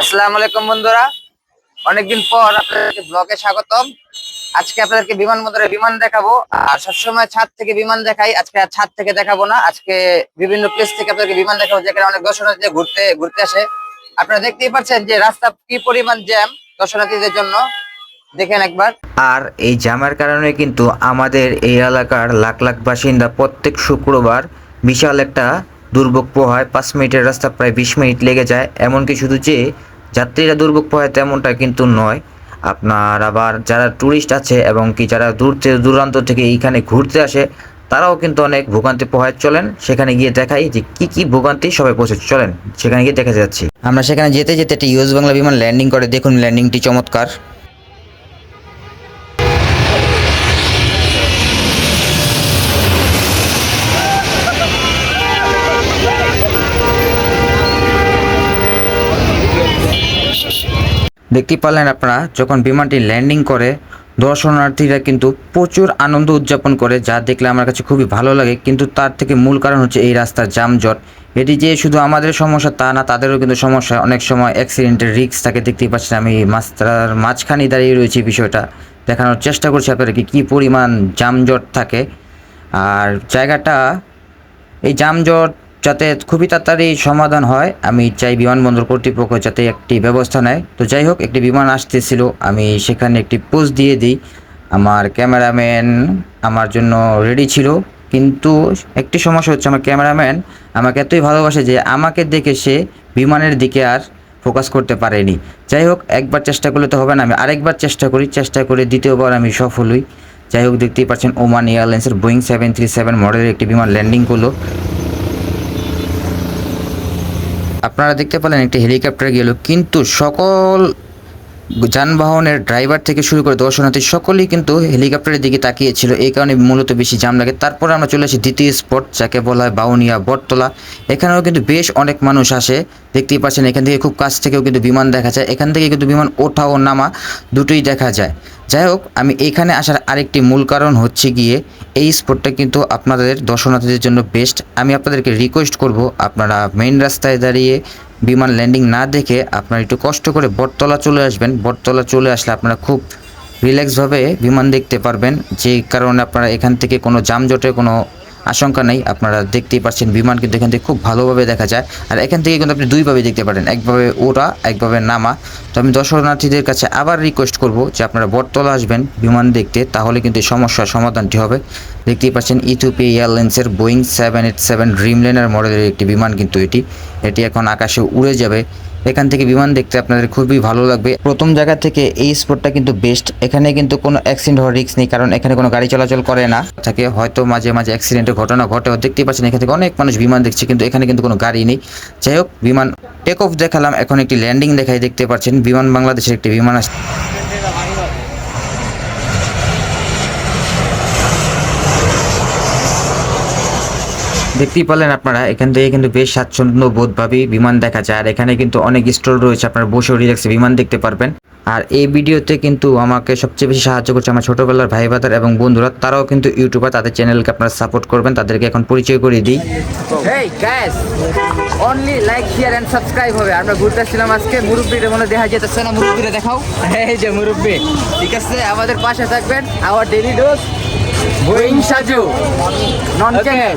আসসালামু আলাইকুম বন্ধুরা। অনেকদিন পর আপনাদেরকে ব্লগে স্বাগতম। আজকে আপনাদেরকে বিমানবন্দরে বিমান দেখাবো। আর সবসময় ছাদ থেকে বিমান দেখাই, আজকে আর ছাদ থেকে দেখাবো না। আজকে বিভিন্ন প্লেস থেকে আপনাদেরকে বিমান দেখাবো, যেখানে অনেক দর্শনার্থী ঘুরতে ঘুরতে আসে। আপনারা দেখতেই পাচ্ছেন যে রাস্তা কি পরিমাণ জ্যাম দর্শনার্থীদের জন্য। দেখেন একবার। আর এই জামের কারণে কিন্তু আমাদের এই এলাকার লাখ লাখ বাসিন্দা প্রত্যেক শুক্রবার বিশাল একটা দুর্ভোগ পোহায়। পাঁচ মিনিটের রাস্তা প্রায় বিশ মিনিট লেগে যায়। এমনকি শুধু যে যাত্রীরা দুর্ভোগ পোহায় তেমনটা কিন্তু নয়। আপনার আবার যারা ট্যুরিস্ট আছে এবং কি যারা দূর থেকে, দূরান্ত থেকে এইখানে ঘুরতে আসে, তারাও কিন্তু অনেক ভোগান্তি পোহায় চলেন। সেখানে গিয়ে দেখাই যে কি কি ভোগান্তি সবাই পৌঁছে চলেন। সেখানে গিয়ে দেখা যাচ্ছে। আমরা সেখানে যেতে যেতে একটি ইউএস বাংলা বিমান ল্যান্ডিং করে। দেখুন ল্যান্ডিংটি চমৎকার। দেখতেই পারলেন আপনারা, যখন বিমানটি ল্যান্ডিং করে, দর্শনার্থীরা কিন্তু প্রচুর আনন্দ উদযাপন করে, যা দেখলে আমার কাছে খুবই ভালো লাগে। কিন্তু তার থেকে মূল কারণ হচ্ছে এই রাস্তার যানজট। এটি যে শুধু আমাদের সমস্যা তা না, তাদেরও কিন্তু সমস্যা। অনেক সময় অ্যাক্সিডেন্টের রিস্ক থাকে দেখতেই পাচ্ছেন আমি। মাস্টার মাঝখানে দাঁড়িয়ে রয়েছি বিষয়টা। দেখানোর চেষ্টা করছি আপনাদেরকে কী পরিমাণ যানজট থাকে। আর জায়গাটা, এই যানজট যাতে খুবই তাড়াতাড়ি সমাধান হয়, আমি চাই বিমানবন্দর কর্তৃপক্ষ যাতে একটি ব্যবস্থা নেয়। তো যাই হোক, একটি বিমান আসতেছিল, আমি সেখানে একটি পোস্ট দিয়ে দিই। আমার ক্যামেরাম্যান আমার জন্য রেডি ছিল, কিন্তু একটি সমস্যা হচ্ছে, আমার ক্যামেরাম্যান আমাকে এতই ভালোবাসে যে আমাকে দেখে সে বিমানের দিকে আর ফোকাস করতে পারেনি। যাই হোক, একবার চেষ্টা করলে তো হবে না, আমি আরেকবার চেষ্টা করি, চেষ্টা করে দ্বিতীয়বার আমি সফল হই। যাই হোক, দেখতেই পাচ্ছেন, ওমান এয়ারলাইন্সের বোয়িং সেভেন থ্রি সেভেন মডেলের একটি বিমান ল্যান্ডিং করল। আপনারা দেখতে পেলেন একটি হেলিকপ্টার গেল, কিন্তু সকল যানবাহনের ড্রাইভার থেকে শুরু করে দর্শনার্থী সকলেই কিন্তু হেলিকপ্টারের দিকে তাকিয়েছিল। এই কারণে মূলত বেশি জাম লাগে। তারপরে আমরা চলে আসি দ্বিতীয় স্পট, যাকে বলা হয় বাউনিয়া বটতলা। এখানেও কিন্তু বেশ অনেক মানুষ আসে। দেখতেই পাচ্ছেন এখান থেকে খুব কাছ থেকেও কিন্তু বিমান দেখা যায়। এখান থেকে কিন্তু বিমান ওঠা ও নামা দুটোই দেখা যায়। যাই হোক আমি এখানে আসার আরেকটি মূল কারণ হচ্ছে গিয়ে এই স্পটটা কিন্তু আপনাদের দর্শনার্থীদের জন্য বেস্ট আমি আপনাদেরকে রিকোয়েস্ট করব, আপনারা মেইন রাস্তায় দাঁড়িয়ে বিমান ল্যান্ডিং না দেখে আপনারা একটু কষ্ট করে বটতলা চলে আসবেন। বটতলা চলে আসলে আপনারা খুব রিল্যাক্সভাবে বিমান দেখতে পারবেন। যে কারণে আপনারা এখান থেকে কোনো যানজটের কোনো আশঙ্কা নেই, আপনারা দেখতেই পাচ্ছেন বিমান কিন্তু এখান থেকে খুব ভালোভাবে দেখা যায়। আর এখান থেকে কিন্তু আপনি দুইভাবে দেখতে পারেন, একভাবে ওরা একভাবে নামা। তো আমি দর্শনার্থীদের কাছে আবার রিকোয়েস্ট করব যে আপনারা বটতলা আসবেন বিমান দেখতে, তাহলে কিন্তু এই সমস্যার সমাধানটি হবে। দেখতেই পাচ্ছেন ইথিওপিয়া এয়ারলাইন্সের Boeing seven eight seven Dreamliner মডেলের একটি বিমান কিন্তু এটি। এটি এখন আকাশে উড়ে যাবে। এখান থেকে বিমান দেখতে আপনাদের খুবই ভালো লাগবে। প্রথম জায়গা থেকে এই স্পটটা কিন্তু বেস্ট এখানে কিন্তু কোনো অ্যাক্সিডেন্ট হওয়ার রিস্ক নেই, কারণ এখানে কোনো গাড়ি চলাচল করে না। থাকে হয়তো মাঝে মাঝে অ্যাক্সিডেন্টের ঘটনা ঘটে দেখতেই পাচ্ছেন এখান থেকে অনেক মানুষ বিমান দেখছে, কিন্তু এখানে কিন্তু কোনো গাড়ি নেই। যাই হোক, বিমান টেক অফ দেখালাম। এখন একটি ল্যান্ডিং দেখাই, দেখতে পাচ্ছেন বিমান বাংলাদেশের একটি বিমান আসছে দেখতেই পারলেন আপনারা এখান থেকে কিন্তু বেশ স্বাচ্ছন্দ্য বোধভাবেই বিমান দেখা যায়। আর এখানে কিন্তু অনেক স্টোর রয়েছে আপনারা বসে রিল্যাক্সে বিমান দেখতে পারবেন। আর এই ভিডিওতে কিন্তু আমাকে সবচেয়ে বেশি সাহায্য করছে আমার ছোটবেলার ভাই বাদার এবং বন্ধুরা তারাও কিন্তু ইউটিউবার তাদের চ্যানেলকে আপনারা সাপোর্ট করবেন তাদেরকে এখন পরিচয় করিয়ে দিই। এই guys only like share and subscribe হবে। আমরা ঘুরতে আসছিলাম আজকে মুরব্বীরা মনে দেখা যেতেছে না? মুরব্বীরা দেখাও। এই যে মুরব্বী। ঠিক আছে আমাদের পাশে থাকবেন our daily dose Boeing Saju non channel